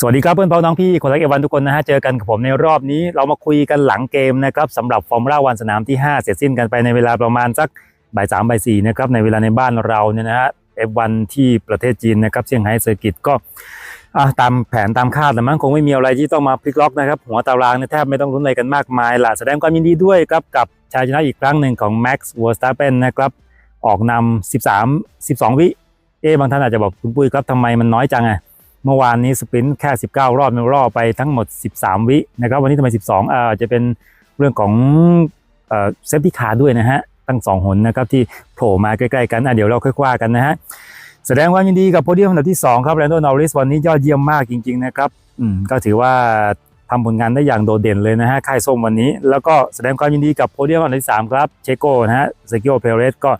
สวัสดีครับเพื่อนพ้องน้องพี่คนรักเอวันทุกคนนะฮะเจอกันกับผมในรอบนี้เรามาคุยกันหลังเกมนะครับสำหรับฟอร์มูล่าวันสนามที่ 5 เสร็จสิ้นกันไปในเวลาประมาณสักบ่ายสามบ่ายสี่นะครับในเวลาในบ้านเราเนี่ยนะฮะเอวันที่ประเทศจีนนะครับเซี่ยงไฮ้เซอร์กิตก็ตามแผนตามคาดแต่มันคงไม่มีอะไรที่ต้องมาพลิกล็อกนะครับหัวตารางเนี่ยแทบไม่ต้องรุ้นอะไรกันมากมายล่ะแสดงความยินดีด้วยครับกับชัยชนะอีกครั้งหนึ่งของ Max v e r s t a p p e n นะครับออกนำ13 12 วิเอ๊บางท่านอาจจะบอกคุณปุ้ยครับทำไมมันน้อยจังอะ เมื่อวานนี้สปรินต์แค่ 19 รอบในรอบไปทั้งหมด 13 วินะครับ วันนี้ทำไม 12อ่าจะเป็นเรื่องของเอ่อเซฟตี้คาร์ด้วยนะฮะ ตั้ง 2 หนนะครับที่โผล่มาใกล้ๆกันอะเดี๋ยวเราค่อยว่ากันนะฮะ แสดงความยินดีกับโพเดียมอันดับที่ 2 ครับแรนโดนอริสวันนี้ยอดเยี่ยมมากจริง ๆ นะครับอืมก็ถือว่าทำผลงานได้อย่างโดดเด่นเลยนะฮะ ค่ายส้มวันนี้ แล้วก็แสดงความยินดีกับโพเดียมอันดับที่ 3 ครับ เชโกนะฮะเซกิโอเพเรสก็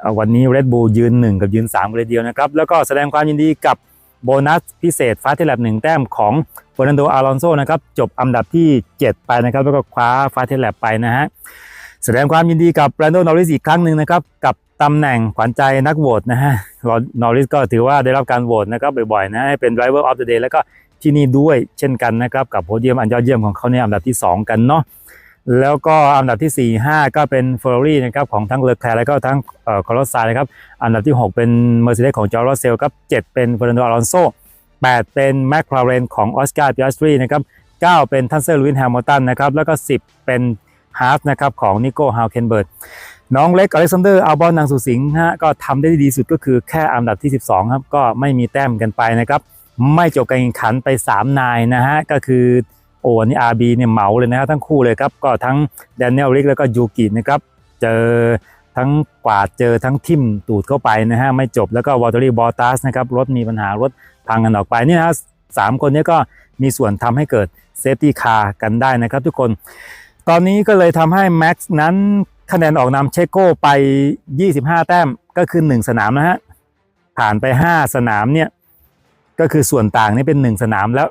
เออวันนี้ Red Bull ยืน 1 กับยืน3เลยเดียวนะครับ แล้วก็แสดงความยินดีกับ โบนัสพิเศษฟ้าเทลแลบหนึ่งแต้มของเฟอร์นันโด อารอนโซนะครับจบอันดับที่ 7 ไปนะครับ แล้วก็คว้าฟ้าเทลแลบไปนะฮะแสดงความยินดีกับแบรนโดนอริสอีกครั้งหนึ่งนะครับ กับตำแหน่งขวัญใจนักโหวตนะฮะนอริสก็ถือว่าได้รับการโหวตนะครับบ่อยๆนะให้เป็น Driver of the Day แล้วก็ที่นี่ด้วยเช่นกันนะครับ กับโพเดียมอันยอดเยี่ยมของเขาในอันดับที่ 2 กันเนาะ แล้วก็อันดับที่ 4 5 ก็เป็นเฟอร์รี่นะครับของทั้งเลอแคร์แล้วก็ทั้งเอ่อคอร์ลไซนะครับ อันดับที่ 6 เป็น Mercedes ของจอร์ s เซลครับ7เป็น Fernando Alonso 8เป็น McLaren ของออสการ์ p ิ a สตรีนะครับ9เป็นทันเซอร์ลูวินแฮมิลตันนะครับแล้วก็ 10 เป็นฮาร์ s นะครับของนิโก้ฮาวเคนเบิร์ตน้องเล็กอเล็กซานเดอร์อัลบอนนางสุสิงห์ฮะก็ทำได้ดีสุดก็คือแค่อันดับที่ 12 ครับ ก็ไม่มีแต้มกันไปนะครับ ไม่จบการแข่งขันไป 3 นายนะฮะ ก็คือ โอ้อันนี่ RB เนี่ยเหมาเลยนะครับทั้งคู่เลยครับ ก็ทั้งแดเนียลริกแล้วก็ยูกินะครับเจอทั้งกวาดเจอทั้งทิ่มตูดเข้าไปนะฮะไม่จบแล้วก็วอเตอรี่บอตัสนะครับรถมีปัญหารถพังกันออกไปนี่นะสามคนนี้ก็มีส่วนทำให้เกิดเซฟตี้คาร์กันได้นะครับทุกคน ตอนนี้ก็เลยทำให้แม็กซ์นั้นคะแนนออกนำเชโก้ไป 25 แต้มก็คือ 1 สนามนะฮะผ่านไป 5 สนามเนี่ยก็คือส่วนต่างนี่เป็น 1 สนามแล้ว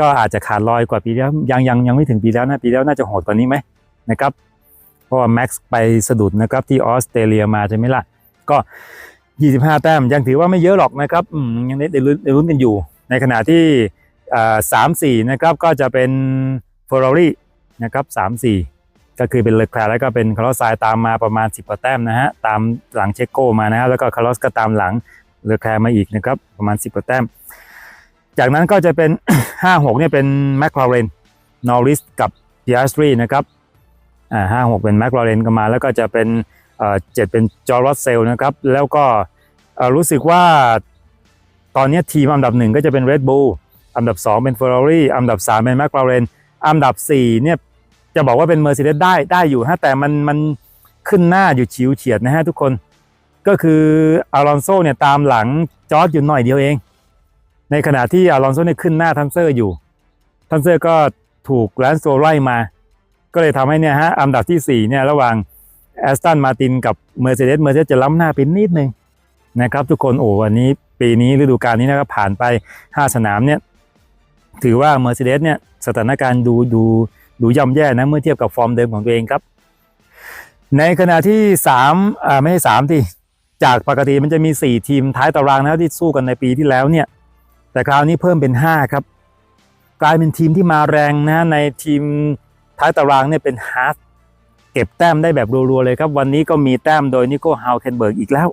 ก็อาจจะขาดลอยกว่าปีแล้วยังยังยังไม่ถึงปีแล้วนะปีแล้วน่าจะโหดกว่านี้ไหมนะครับเพราะว่าแม็กซ์ไปสะดุดนะครับที่ออสเตรเลียมาใช่ไหมล่ะก็ 25 แต้มยังถือว่าไม่เยอะหรอกนะครับยังได้ลุ้นได้ลุ้นกันอยู่ ในขณะที่สามสี่นะครับก็จะเป็นเฟอร์รารี่นะครับ3-4ก็คือเป็นเลอแคลร์แล้วก็เป็นคาร์ลอสไซด์ตามมาประมาณ 10กว่าแต้มนะฮะตามหลังเชโกมานะฮะแล้วก็คาร์ลอสก็ตามหลังเลอแคลร์มาอีกนะครับประมาณ 10กว่าแต้ม จากนั้นก็จะเป็น 5-6 เนี่ยเป็นแมคลาเรนนอริสกับพิอาสตรีนะครับอ่าห้าหกเป็นแมคลาเรนก็มาแล้วก็จะเป็นเอ่อเจ็ดเป็นจอร์ s เซลนะครับแล้วก็รู้สึกว่าตอนนี้ทีมอันดับหนึ่งก็จะเป็น Red Bull อันดับ 2 เป็น Ferrari อันดับ 3 เป็น McLaren อันดับ 4 เนี่ยจะบอกว่าเป็น Mercedes ได้ได้อยู่ฮะแต่มันมันขึ้นหน้าอยู่ชิวเฉียดนะฮะทุกคน ก็คืออารอนโซเนี่ยตามหลังจอร์จอยู่หน่อยเดียวเอง ในขณะที่อารอนโซเนี่ยขึ้นหน้าทันเซอร์อยู่ ทันเซอร์ก็ถูกแลนโตรไล่มา ก็เลยทำให้เนี่ยฮะอันดับที่4เนี่ยระหว่างแอสตันมาตินกับ Mercedes Mercedes จะล้ำหน้าไปนิดนึงนะครับ ทุกคนโอ้วันนี้ปีนี้ฤดูกาลนี้นะครับผ่านไป 5 สนามเนี่ยถือว่า Mercedes เนี่ยสถานการณ์ดูดูดูย่ำแย่นะเมื่อเทียบกับฟอร์มเดิมของตัวเองครับ ในขณะที่3อ่าไม่ใช่3ที่จากปกติมันจะมี 4 ทีมท้ายตารางนะที่สู้กันในปีที่แล้วเนี่ย แต่คราวนี้เพิ่มเป็น 5 ครับ กลายเป็นทีมที่มาแรงนะในทีมท้ายตารางเนี่ยเป็นฮาร์ดเก็บแต้มได้แบบรัวๆเลยครับ วันนี้ก็มีแต้มโดยนิโก้ฮาวเคนเบิร์กอีกแล้ว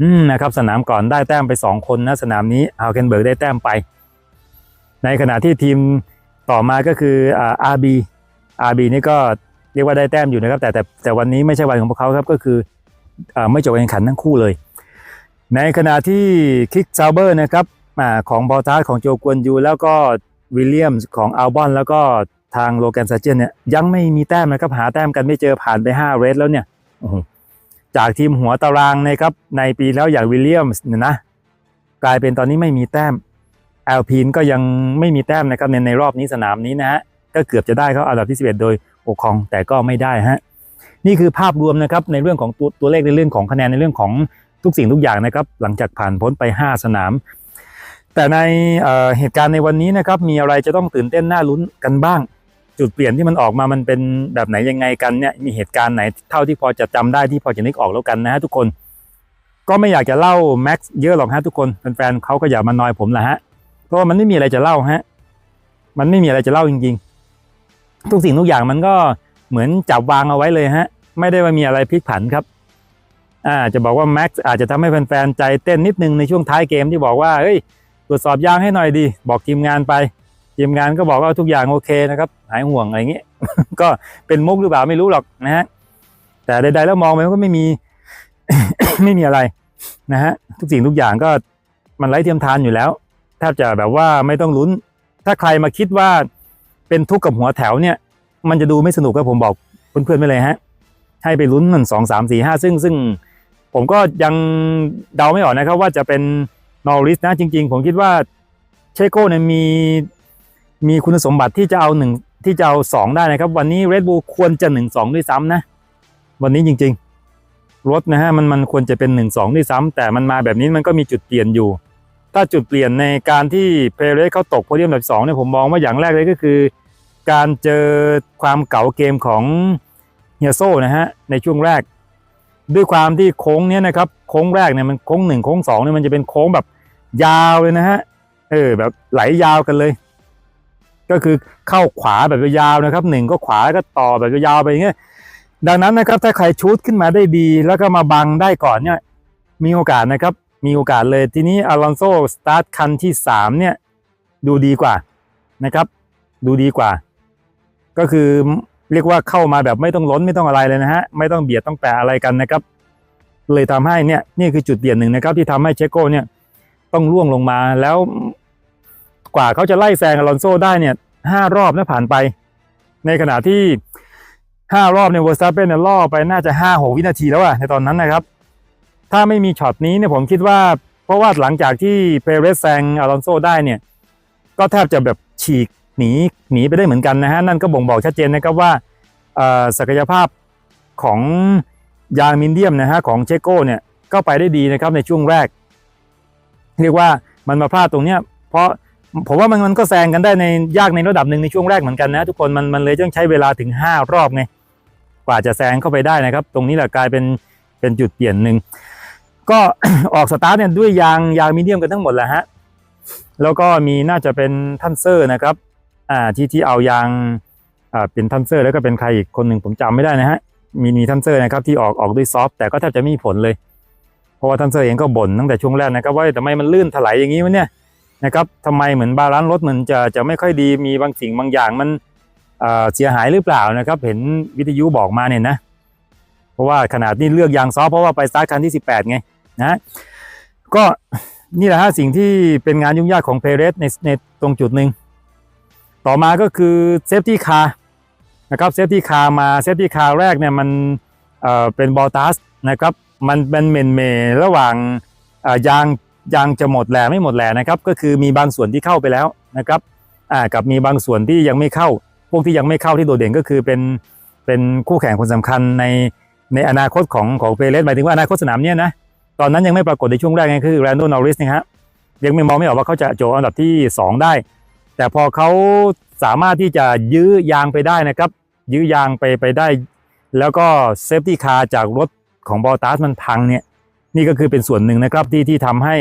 อืมนะครับสนามก่อนได้แต้มไป 2 คนนะสนามนี้ฮาวเคนเบิร์กได้แต้มไป ในขณะที่ทีมต่อมาก็คืออ่าอาร์บีอาร์บีนี่ก็เรียกว่าได้แต้มอยู่นะครับ แต่แต่แต่วันนี้ไม่ใช่วันของพวกเขาครับก็คืออ่าไม่จบการแข่งขันทั้งคู่เลย ในขณะที่คิกซาวเบอร์นะครับ ของบอลทัสของโจกวนยูแล้วก็วิลเลียมส์ของอัลบอนแล้วก็ทางโลแกนซาเจนเนี่ยยังไม่มีแต้มนะครับหาแต้มกันไม่เจอผ่านไป5เรสแล้วเนี่ยจากทีมหัวตารางนะครับในปีแล้วอย่างวิลเลียมส์เนี่ยนะกลายเป็นตอนนี้ไม่มีแต้มแอลพีนก็ยังไม่มีแต้มนะครับในในรอบนี้สนามนี้นะฮะก็เกือบจะได้เขาอันดับที่ 11 โดยโอคองแต่ก็ไม่ได้ฮะนี่คือภาพรวมนะครับในเรื่องของตัวตัวเลขในเรื่องของคะแนนในเรื่องของทุกสิ่งทุกอย่างนะครับหลังจากผ่านพ้นไป 5 สนาม แต่ในเเหตุการณ์ในวันนี้นะครับมีอะไรจะต้องตื่นเต้นน่าลุ้นกันบ้าง จุดเปลี่ยนที่มันออกมามันเป็นแบบไหนยังไงกันเนี่ยมีเหตุการณ์ไหนเท่าที่พอจะจำได้ที่พอจะนึกออกแล้วกันนะฮะทุกคน ก็ไม่อยากจะเล่าแม็กซ์เยอะหรอกฮะทุกคนแฟนๆเขาก็อย่ามานอยผมละฮะเพราะว่ามันไม่มีอะไรจะเล่าฮะมันไม่มีอะไรจะเล่าจริง ๆ ทุกสิ่งทุกอย่างมันก็เหมือนจับวางเอาไว้เลยฮะ ไม่ได้ว่ามีอะไรพลิกผันครับอ่าจะบอกว่าแม็กซ์อาจจะทำให้แฟนๆใจเต้นนิดนึงในช่วงท้ายเกมที่บอกว่าเฮ้ย รวจสอบยางให้หน่อยดี บอกทีมงานไป ทีมงานก็บอกว่าทุกอย่างโอเคนะครับ หายห่วงอะไรเงี้ย ก็เป็นมุกหรือเปล่าไม่รู้หรอกนะฮะ แต่ใดๆแล้วมองไปมันก็ไม่มี ไม่มีอะไรนะฮะ ทุกสิ่งทุกอย่างก็มันไร้เทียมทานอยู่แล้วแทบจะแบบว่าไม่ต้องลุ้น ถ้าใครมาคิดว่าเป็นทุกข์กับหัวแถวเนี่ย มันจะดูไม่สนุกก็ผมบอกเพื่อนๆไปเลยฮะ ให้ไปลุ้นมันสองสามสี่ห้าซึ่งซึ่งผมก็ยังเดาไม่ออกนะครับว่าจะเป็น นอริสนะจริง ๆ ผมคิดว่าเชโก้เนี่ยมีมีคุณสมบัติที่จะเอาหนึ่งที่จะเอาสองได้นะครับ วันนี้เรดบู l ควรจะหนึ่งสองด้วยซ้ำนะ วันนี้จริง ๆ รถนะฮะมันมันควรจะเป็นหนึ่งสองด้วยซ้ำแต่มันมาแบบนี้มันก็มีจุดเปลี่ยนอยู่ ถ้าจุดเปลี่ยนในการที่เพเรสเขาตกโพเดียมอันดับสองเนี่ยผมมองว่าอย่างแรกเลยก็คือ การเจอความเก๋าเกมของเฮียโซ่นะฮะในช่วงแรก ด้วยความที่โค้งเนี้ยนะครับโค้งแรกเนี่ยมันโค้งหนึ่งโค้งสองเนี่ยมันจะเป็นโค้งแบบ ยาวเลยนะฮะ เออ แบบไหลยาวกันเลย ก็คือเข้าขวาแบบยาวนะครับหนึ่งก็ขวาก็ต่อแบบยาวไปอย่างเงี้ยดังนั้นนะครับ ถ้าใครชูดขึ้นมาได้ดี แล้วก็มาบังได้ก่อนเนี่ย มีโอกาสนะครับ มีโอกาสเลยทีนี้อลอนโซสตาร์ทคันที่สามเนี่ย ดูดีกว่านะครับ ดูดีกว่า ก็คือเรียกว่าเข้ามาแบบไม่ต้องล้นไม่ต้องอะไรเลยนะฮะไม่ต้องเบียดต้องแปะอะไรกันนะครับ เลยทำให้เนี่ยนี่คือจุดเปลี่ยนหนึ่งนะครับ ที่ทำให้เชโก้เนี่ย ต้องล่วงลงมาแล้วกว่าเขาจะไล่แซงอลอนโซได้เนี่ยห้ารอบนะผ่านไป ในขณะที่ห้ารอบเนี่ยเวอร์สตัปเปนเนี่ยล่อไปน่าจะห้าหกวินาทีแล้วอะในตอนนั้นนะครับ ถ้าไม่มีช็อตนี้เนี่ยผมคิดว่า เพราะว่าหลังจากที่เปเรสแซงอลอนโซได้เนี่ย ก็แทบจะแบบฉีกหนีหนีไปได้เหมือนกันนะฮะ นั่นก็บ่งบอกชัดเจนนะครับว่าศักยภาพของยางมินเดียมนะฮะของเชโก้เนี่ยก็ไปได้ดีนะครับในช่วงแรก เรียกว่ามันมาพลาดตรงเนี้ยเพราะผมว่ามันมันก็แซงกันได้ในยากในระดับหนึ่งในช่วงแรกเหมือนกันนะทุกคนมันมันเลยต้องใช้เวลาถึง 5 รอบไงกว่าจะแซงเข้าไปได้นะครับ ตรงนี้แหละกลายเป็นเป็นจุดเปลี่ยนหนึ่งก็ออกสตาร์ทเนี่ยด้วยยางยางมีเดียมกันทั้งหมดแหละฮะแล้วก็มีน่าจะเป็นทันเซอร์นะครับอ่าที่ที่เอายางอ่าเป็นทันเซอร์แล้วก็เป็นใครอีกคนหนึ่งผมจำไม่ได้นะฮะมีมีทันเซอร์นะครับที่ออกออกด้วยซอฟต์แต่ก็แทบจะไม่มีผลเลย ราะว่าทันเซอร์เองก็บ่นตั้งแต่ช่วงแรกนะครับว่าทำไมมันลื่นถลายอย่างนี้วะเนี่ยนะครับทำไมเหมือนบาลานซ์รถมันจะจะไม่ค่อยดีมีบางสิ่งบางอย่างมันเสียหายหรือเปล่านะครับ เห็นวิทยุบอกมาเนี่ยนะเพราะว่าขนาดนี้เลือกยางซอฟเพราะว่าไปสตาร์ทคันที่ 18 ไงนะก็นี่แหละฮะสิ่งที่เป็นงานยุ่งยากของเพเรสในในตรงจุดหนึ่งต่อมาก็คือเซฟตี้คาร์นะครับเซฟตี้คาร์มาเซฟตี้คาร์แรกเนี่ยมันเเป็นบอลตัสนะครับ มันเป็นเมนเมระหว่างยางยางจะหมดแหล่ไม่หมดแหล่นะครับ ก็คือมีบางส่วนที่เข้าไปแล้วนะครับกับมีบางส่วนที่ยังไม่เข้า พวกที่ยังไม่เข้าที่โดดเด่นก็คือเป็นเป็นคู่แข่งคนสำคัญในในอนาคตของของเปเรสหมายถึงว่าอนาคตสนามเนี้ยนะตอนนั้นยังไม่ปรากฏในช่วงแรกไงคือแรนโดนอริสนะฮะยังไม่มองไม่ออกว่าเขาจะโจอันดับที่สองได้ แต่พอเขาสามารถที่จะยื้อยางไปได้นะครับ ยื้อยางไปไปได้ แล้วก็เซฟตี้คาร์จากรถ ของบอตัสมันพังเนี่ยนี่ก็คือเป็นส่วนหนึ่งนะครับที่ที่ทำให้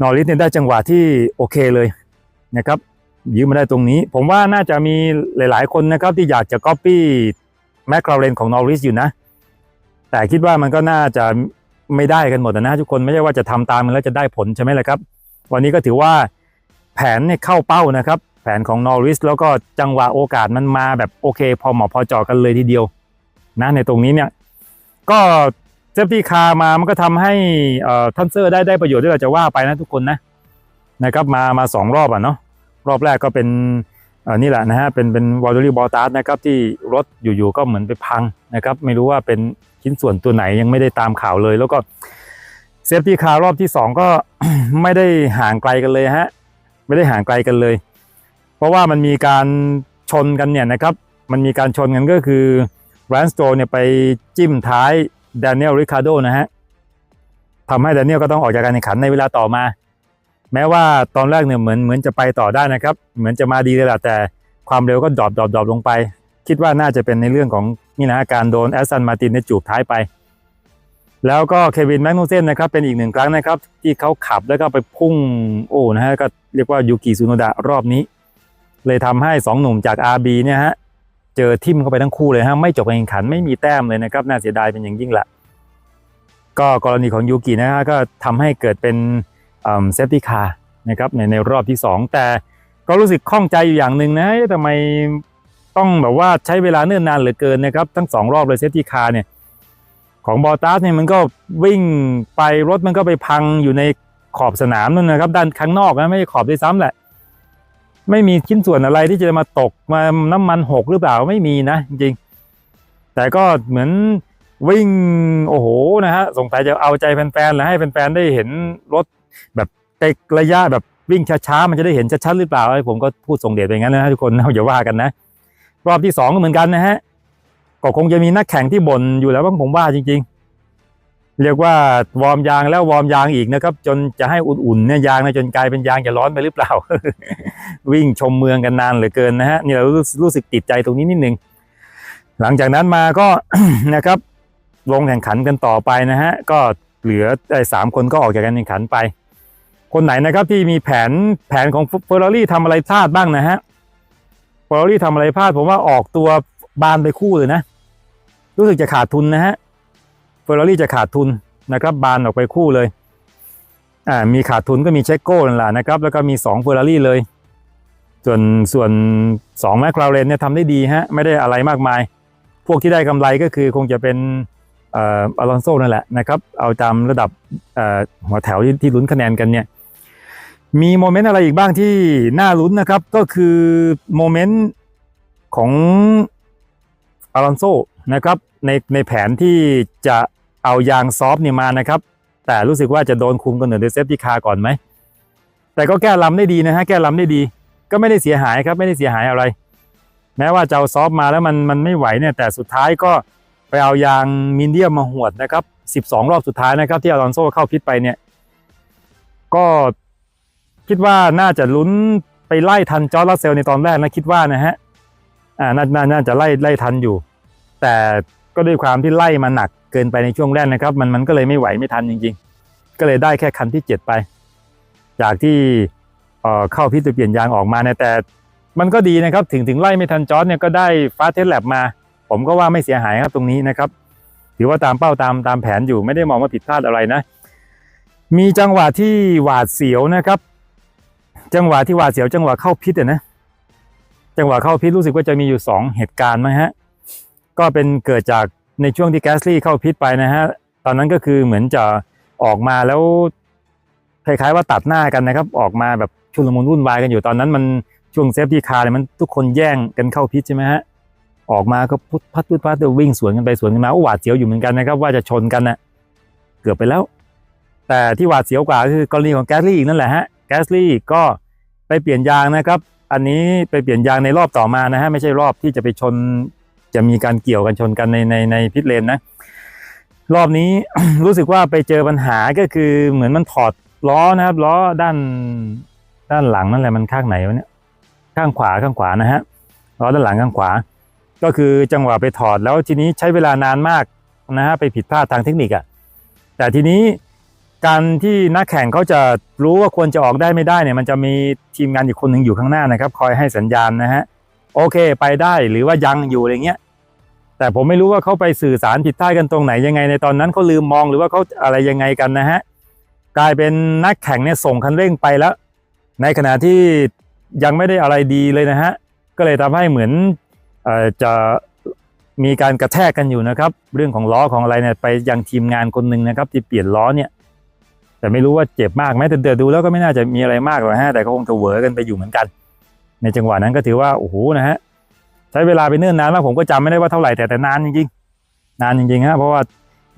นอริสเนี่ยได้จังหวะที่โอเคเลยนะครับยื้อมาได้ตรงนี้ ผมว่าน่าจะมีหลาย ๆ คนนะครับที่อยากจะก๊อปปี้แมคลาเรนของนอริสอยู่นะ แต่คิดว่ามันก็น่าจะไม่ได้กันหมดนะทุกคนไม่ใช่ว่าจะทำตามมันแล้วจะได้ผลใช่ไหมล่ะครับ วันนี้ก็ถือว่าแผนเนี่ยเข้าเป้านะครับ แผนของนอริสแล้วก็จังหวะโอกาสมันมาแบบโอเค พอเหมาะพอเจาะกันเลยทีเดียวนะในตรงนี้เนี่ย ก็เซฟตี้คาร์มามันก็ทำให้เอ่อทันเซอร์ได้ได้ประโยชน์ที่เราจะว่าไปนะทุกคนนะนะครับมามาสองรอบอะเนาะรอบแรกก็เป็นนี่แหละนะฮะเป็นเป็นวอลเลย์บอลตาร์นะครับที่รถอยู่ๆก็เหมือนไปพังนะครับไม่รู้ว่าเป็นชิ้นส่วนตัวไหนยังไม่ได้ตามข่าวเลย แล้วก็เซฟตี้คาร์รอบที่สองก็ไม่ได้ห่างไกลกันเลยฮะไม่ได้ห่างไกลกันเลย เพราะว่ามันมีการชนกันเนี่ยนะครับมันมีการชนกันก็คือ แรนสโตเนี่ยไปจิ้มท้ายด a น i e l ลริคาโดนะฮะทำให้ด a น i e l ก็ต้องออกจากการแข่งขันในเวลาต่อมา แม้ว่าตอนแรกเนี่ยเหมือนเหมือนจะไปต่อได้นะครับ เหมือนจะมาดีเลยแหละแต่ความเร็วก็ดรอปดรอปดรอปลงไป คิดว่าน่าจะเป็นในเรื่องของนี่นะการโดนแอสตันมาตินในจูบท้ายไป แล้วก็เควินแมกนูเซนนะครับเป็นอีกหนึ่งครั้งนะครับ ที่เขาขับแล้วก็ไปพุ่งโอ้นะฮะก็เรียกว่ายูกิซูโนดะรอบนี้ เลยทำให้สองหนุ่มจาก RB เนี่ยฮะ เจอทิมเข้าไปทั้งคู่เลยฮะไม่จบการแข่งขันไม่มีแต้มเลยนะครับน่าเสียดายเป็นอย่างยิ่งละก็กรณีของยูกินะฮะก็ทำให้เกิดเป็นเซฟตี้คาร์นะครับในในรอบที่ 2 แต่ก็รู้สึกข้องใจอยู่อย่างหนึ่งนะเอ๊ะทำไมต้องแบบว่าใช้เวลาเนิ่นนานเหลือเกินนะครับ ทั้งสองรอบเลยเซฟตี้คาร์เนี่ยของบอตัสเนี่ยมันก็วิ่งไปรถมันก็ไปพังอยู่ในขอบสนามนั่นนะครับ ด้านข้างนอกนะไม่ใช่ขอบด้วยซ้ำแหละ ไม่มีชิ้นส่วนอะไรที่จะมาตกมาน้ำมันหกหรือเปล่าไม่มีนะจริง แต่ก็เหมือนวิ่งโอ้โหนะฮะสงสัยจะเอาใจแฟนๆและให้แฟนๆได้เห็นรถแบบไกลระยะแบบวิ่งช้าๆมันจะได้เห็นชัดๆหรือเปล่าผมก็พูดส่งเดชไปงั้นนะฮะทุกคนนะอย่าว่ากันนะ รอบที่สองก็เหมือนกันนะฮะก็คงจะมีนักแข่งที่บ่นอยู่แล้วบ้างผมว่าจริง ๆ เรียกว่าวอร์มยางแล้ววอร์มยางอีกนะครับ จนจะให้อุ่นๆเนี่ยยางนยจนกลายเป็นยางจะร้อนไปหรือเปล่า วิ่งชมเมืองกันนานเหลือเกินนะฮะนี่เรารู้สึกติดใจตรงนี้นิดนึงหลังจากนั้นมาก็นะครับลงแข่งขันกันต่อไปนะฮะก็เหลือไอ้สามคนก็ออกจากการแข่งขันไป คนไหนนะครับที่มีแผนแผนของเฟอร์รารี่ทำอะไรพลาดบ้างนะฮะเฟอร์รารี่ทำอะไรพลาดผมว่าออกตัวบานไปคู่เลยนะ รู้สึกจะขาดทุนนะฮะ อร์รารี่จะขาดทุนนะครับบานออกไปคู่เลยอ่ามีขาดทุนก็มีเชคโก้นั่นแหละนะครับแล้วก็มี2เฟอร์รารี่เลย ส่วนส่วน2แมคลาเรนเนี่ยทำได้ดีฮะไม่ได้อะไรมากมาย พวกที่ได้กำไรก็คือคงจะเป็นเอ่ออลอนโซนั่นแหละนะครับเอาตามระดับเอ่อหัวแถวที่ที่ลุ้นคะแนนกันเนี่ยมีโมเมนต์อะไรอีกบ้างที่น่าลุ้นนะครับก็คือโมเมนต์ของอลอนโซนะครับในในแผนที่จะ เอายางซอฟต์เนี่ยมานะครับ แต่รู้สึกว่าจะโดนคุมกันเหนือเดเซฟตี้คาร์ก่อนไหม แต่ก็แก้ลำได้ดีนะฮะแก้ลำได้ดี ก็ไม่ได้เสียหายครับไม่ได้เสียหายอะไร แม้ว่าจะเอาซอฟต์มาแล้วมันมันไม่ไหวเนี่ยแต่สุดท้ายก็ไปเอายางมีเดียมมาหวดนะครับ 12 รอบสุดท้ายนะครับที่อลอนโซเข้าพิษไปเนี่ย ก็คิดว่าน่าจะลุ้นไปไล่ทันจอร์จรัสเซลในตอนแรกนะคิดว่านะฮะอ่านนาน่าจะไล่ไล่ทันอยู่ แต่ก็ด้วยความที่ไล่มาหนัก เกินไปในช่วงแรกนะครับ มันมันก็เลยไม่ไหวไม่ทันจริง ๆ ก็เลยได้แค่คันที่ 7 ไป จากที่เเข้าพิษไปเปลี่ยนยางออกมาเนี่ยแต่มันก็ดีนะครับถึงถึงไล่ไม่ทันจอร์จเนี่ยก็ได้ฟ้าเทสแลบมา ผมก็ว่าไม่เสียหายครับตรงนี้นะครับถือว่าตามเป้าตามตามแผนอยู่ไม่ได้มองว่าผิดพลาดอะไรนะ มีจังหวะที่หวาดเสียวนะครับ จังหวะที่หวาดเสียว จังหวะเข้าพิษนะ จังหวะเข้าพิษรู้สึกว่าจะมีอยู่ 2 เหตุการณ์มั้งฮะก็เป็นเกิดจาก ในช่วงที่แกสลี่เข้าพิษไปนะฮะตอนนั้นก็คือเหมือนจะออกมาแล้วคล้ายๆว่าตัดหน้ากันนะครับ ออกมาแบบชุลมุนวุ่นวายกันอยู่ตอนนั้นมันช่วงเซฟตี้คาร์เลยมันทุกคนแย่งกันเข้าพิษใช่ไหมฮะออกมาก็พุทพัดพุทพัดเดี๋ยววิ่งสวนกันไปสวนกันมาอ้หวาดเสียวอยู่เหมือนกันนะครับ ว่าจะชนกันนะเกือบไปแล้ว แต่ที่หวาดเสียวกว่าคือกรณีของแกสลี่อีกนั่นแหละฮะแกสลี่ก็ไปเปลี่ยนยางนะครับ อันนี้ไปเปลี่ยนยางในรอบต่อมานะฮะไม่ใช่รอบที่จะไปชน จะมีการเกี่ยวกันชนกันในในในพิทเลนนะ รอบนี้ รู้สึกว่าไปเจอปัญหาก็คือเหมือนมันถอดล้อนะครับล้อด้านด้านหลังนั่นแหละมันข้างไหนวะเนี่ยข้างขวาข้างขวานะฮะล้อด้านหลังข้างขวา ก็คือจังหวะไปถอดแล้วทีนี้ใช้เวลานานมากนะฮะไปผิดพลาดทางเทคนิคอะ่ะแต่ทีนี้การที่นักแข่งเขาจะรู้ว่าควรจะออกได้ไม่ได้เนี่ย มันจะมีทีมงานอีกคนหนึ่งอยู่ข้างหน้านะครับ คอยให้สัญญาณนะฮะ โอเคไปได้หรือว่ายังอยู่อะไรเงี้ยแต่ผมไม่รู้ว่าเขาไปสื่อสารผิดพลาดกันตรงไหนยังไงในตอนนั้นเขาลืมมองหรือว่าเขาอะไรยังไงกันนะฮะกลายเป็นนักแข่งเนี่ยส่งคันเร่งไปแล้ว ในขณะที่ยังไม่ได้อะไรดีเลยนะฮะก็เลยทำให้เหมือนอจะมีการกระแทกกันอยู่นะครับ เรื่องของล้อของอะไรเนี่ยไปยังทีมงานคนหนึ่งนะครับ ที่เปลี่ยนล้อเนี่ยแต่ไม่รู้ว่าเจ็บมากไหมแต่เดี๋ยวดูแล้วก็ไม่น่าจะมีอะไรมากหรอกฮะแต่ก็คงจะเวอกันไปอยู่เหมือนกัน ในจังหวะนั้นก็ถือว่าโอ้โหนะฮะใช้เวลาไปเนิ่นนานมากผมก็จำไม่ได้ว่าเท่าไหร่แต่แต่นานจริงๆ นานจริงๆฮะเพราะว่า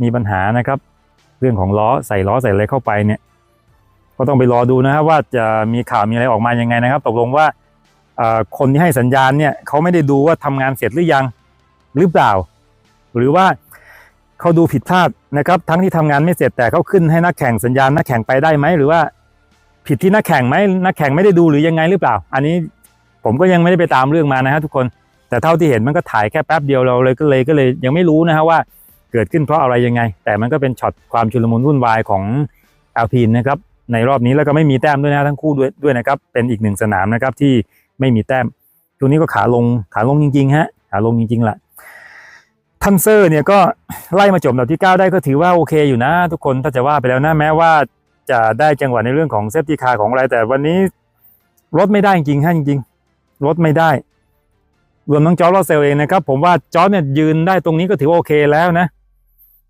มีปัญหานะครับ เรื่องของล้อใส่ล้อใส่อะไรเข้าไปเนี่ย ก็ต้องไปรอดูนะครับว่าจะมีข่าวมีอะไรออกมายังไงนะครับ ตกลงว่าคนที่ให้สัญญาณเนี่ยเขาไม่ได้ดูว่าทำงานเสร็จหรือยังหรือเปล่า หรือว่าเขาดูผิดพลาดนะครับ ทั้งที่ทำงานไม่เสร็จแต่เขาขึ้นให้นักแข่งสัญญาณนักแข่งไปได้ไหมหรือว่าผิดที่นักแข่งไหมนักแข่งไม่ได้ดูหรือยังไงหรือเปล่า อันนี้ ผมก็ยังไม่ได้ไปตามเรื่องมานะฮะทุกคน แต่เท่าที่เห็นมันก็ถ่ายแค่แป๊บเดียวเราเลยก็เลยก็เลยยังไม่รู้นะฮะว่าเกิดขึ้นเพราะอะไรยังไง แต่มันก็เป็นช็อตความชุลมุนวุ่นวายของอัลพีนนะครับในรอบนี้แล้วก็ไม่มีแต้มด้วยนะทั้งคู่ด้วยด้วยนะครับเป็นอีกหนึ่งสนามนะครับที่ไม่มีแต้มช่วงนี้ก็ขาลงขาลงจริงๆฮะขาลงจริงๆแหละทันเซอร์เนี่ยก็ไล่มาจบอันดับที่ 9 ได้ก็ถือว่าโอเคอยู่นะ ทุกคนถ้าจะว่าไปแล้วนะแม้ว่าจะได้จังหวะในเรื่องของเซฟตี้คาร์ของอะไรแต่วันนี้รถไม่ได้จริงฮะจริง รถไม่ได้รวมทั้งจอร์จลอสเซลเองนะครับ ผมว่าจอร์จเนี่ยยืนได้ตรงนี้ก็ถือโอเคแล้วนะ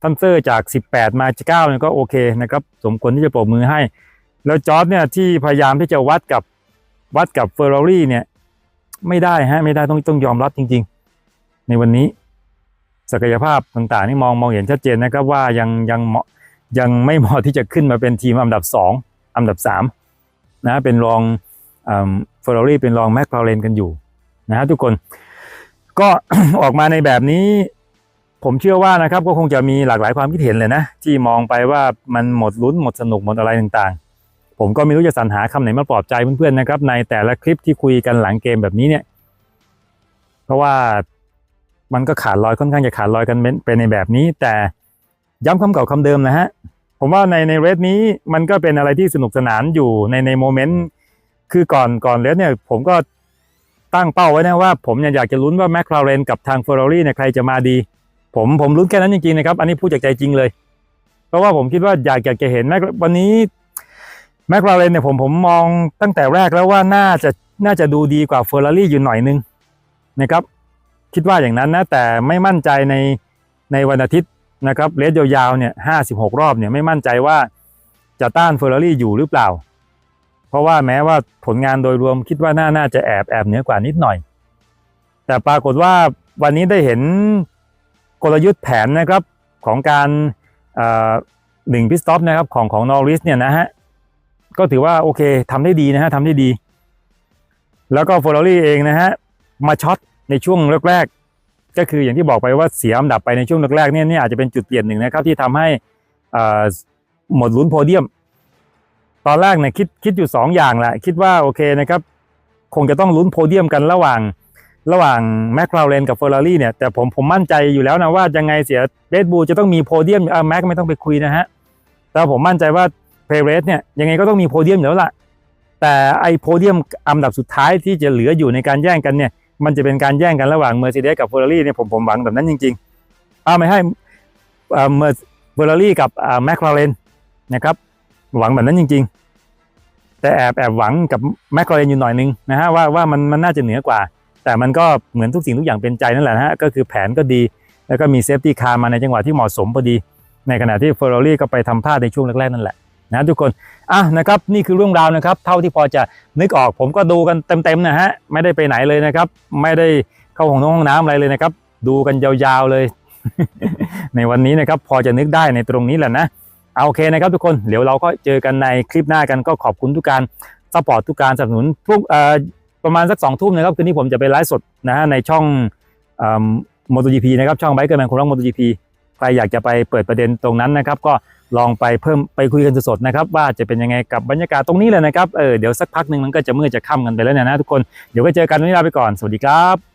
ทันเซอร์จาก 18 มา9เนี่ยก็โอเคนะครับสมควรที่จะปรบมือให้ แล้วจอร์จเนี่ยที่พยายามที่จะวัดกับวัดกับเฟอร์รารี่เนี่ย ไม่ได้ฮะไม่ได้ต้องต้องยอมรับจริง ๆ ในวันนี้ศักยภาพต่างๆนี่มองมองเห็นชัดเจนนะครับว่ายังยังเหมาะยังไม่เหมาะที่จะขึ้นมาเป็นทีมอันดับ 2 อันดับ3นะเป็นรอง เฟอร์รารี่เป็นรองแมคลาเรนกันอยู่นะฮะทุกคนก็ออกมาในแบบนี้ ผมเชื่อว่านะครับก็คงจะมีหลากหลายความคิดเห็นเลยนะ ที่มองไปว่ามันหมดลุ้นหมดสนุกหมดอะไรต่างๆ ผมก็ไม่รู้จะสรรหาคำไหนมาปลอบใจเพื่อนๆนะครับ ในแต่ละคลิปที่คุยกันหลังเกมแบบนี้เนี่ย เพราะว่ามันก็ขาดลอยค่อนข้างจะขาดลอยกันเป็นเป็นในแบบนี้ แต่ย้ำคำเก่าคำเดิมนะฮะผมว่าในในเรสนี้มันก็เป็นอะไรที่สนุกสนานอยู่ในในโมเมนต์ คือก่อนก่อนเรสเนี่ยผมก็ตั้งเป้าไว้นะว่าผมเนี่ยอยากจะลุ้นว่าแมคลาเรนกับทางเฟอร์รารี่เนี่ยใครจะมาดี ผมผมลุ้นแค่นั้นจริงๆนะครับ อันนี้พูดจากใจจริงเลย เพราะว่าผมคิดว่าอยากอยากจะเห็นแมควันนี้แมคลาเรนเนี่ยผมผมมองตั้งแต่แรกแล้วว่าน่าจะน่าจะดูดีกว่าเฟอร์รารี่อยู่หน่อยนึงนะครับ คิดว่าอย่างนั้นนะ แต่ไม่มั่นใจในในวันอาทิตย์นะครับเลสยาวๆเนี่ยห้าสิบหกรอบเนี่ยไม่มั่นใจว่าจะต้านเฟอร์รารี่อยู่หรือเปล่า เพราะว่าแม้ว่าผลงานโดยรวมคิดว่าน่าน่าจะแอบแอบเหนือกว่านิดหน่อย แต่ปรากฏว่าวันนี้ได้เห็นกลยุทธ์แผนนะครับของการหนึ่งพิสต็อปนะครับของของนอริสเนี่ยนะฮะก็ถือว่าโอเคทำได้ดีนะฮะทำได้ดี แล้วก็ฟอร์รารี่เองนะฮะมาช็อตในช่วงแรกๆก็คืออย่างที่บอกไปว่าเสียอันดับไปในช่วงแรกๆเนี่ยนี่อาจจะเป็นจุดเปลี่ยนหนึ่งนะครับที่ทำให้หมดลุ้นโพเดียม ตอนแรกเนี่ยคิดคิดอยู่ 2 อย่างแหละ คิดว่าโอเคนะครับคงจะต้องลุ้นโพเดียมกันระหว่าง ระหว่างแมคลาเรนกับเฟอร์รารี่เนี่ยแต่ผมผมมั่นใจอยู่แล้วนะว่ายังไงเสียเรดบูลจะต้องมีโพเดียมเออแม็กไม่ต้องไปคุยนะฮะแต่ผมมั่นใจว่าเพเรสเนี่ยยังไงก็ต้องมีโพเดียมอยู่แล้วล่ะแต่ไอโพเดียมอันดับสุดท้ายที่จะเหลืออยู่ในการแย่งกันเนี่ยมันจะเป็นการแย่งกันระหว่าง Mercedes กับ Ferrari เนี่ยผมผมหวังแบบนั้นจริงๆเอาไม่ให้เอ่อ Mer- Ferrari กับอ่า McLaren นะครับ หวังแบบนั้นจริง ๆ แต่แอบแอบหวังกับ McLaren อยู่หน่อยนึงนะฮะว่าว่ามันมันน่าจะเหนือกว่า แต่มันก็เหมือนทุกสิ่งทุกอย่างเป็นใจนั่นแหละนะฮะก็คือแผนก็ดี แล้วก็มีเซฟตี้คาร์มาในจังหวะที่เหมาะสมพอดี ในขณะที่ Ferrari ก็ไปทำพลาดในช่วงแรกๆนั่นแหละนะทุกคนอะนะครับนี่คือเรื่องราวนะครับ เท่าที่พอจะนึกออกผมก็ดูกันเต็มๆนะฮะไม่ได้ไปไหนเลยนะครับ ไม่ได้เข้าห้องน้ำห้องน้ำอะไรเลยนะครับ ดูกันยาวๆเลย ในวันนี้นะครับพอจะนึกได้ในตรงนี้แหละนะ เอาโอเคนะครับทุกคนเดี๋ยวเราก็เจอกันในคลิปหน้ากันก็ขอบคุณทุกการซัพพอร์ตทุกการสนับสนุนพวกประมาณสักสองทุ่มนะครับคืนนี้ผมจะไปไลฟ์สดนะฮะในช่องมอ t o GP นะครับช่องไบเกอร์แมนคนรักมอ t o GP ใครอยากจะไปเปิดประเด็นตรงนั้นนะครับ ก็ลองไปเพิ่มไปคุยกันสดๆนะครับ ว่าจะเป็นยังไงกับบรรยากาศตรงนี้เลยนะครับเออเดี๋ยวสักพักหนึ่งมันก็จะมืดจะค่ำกันไปแล้วเนี่ยนะทุกคนเดี๋ยวก็เจอกันวันนี้ลาไปก่อนสวัสดีครับ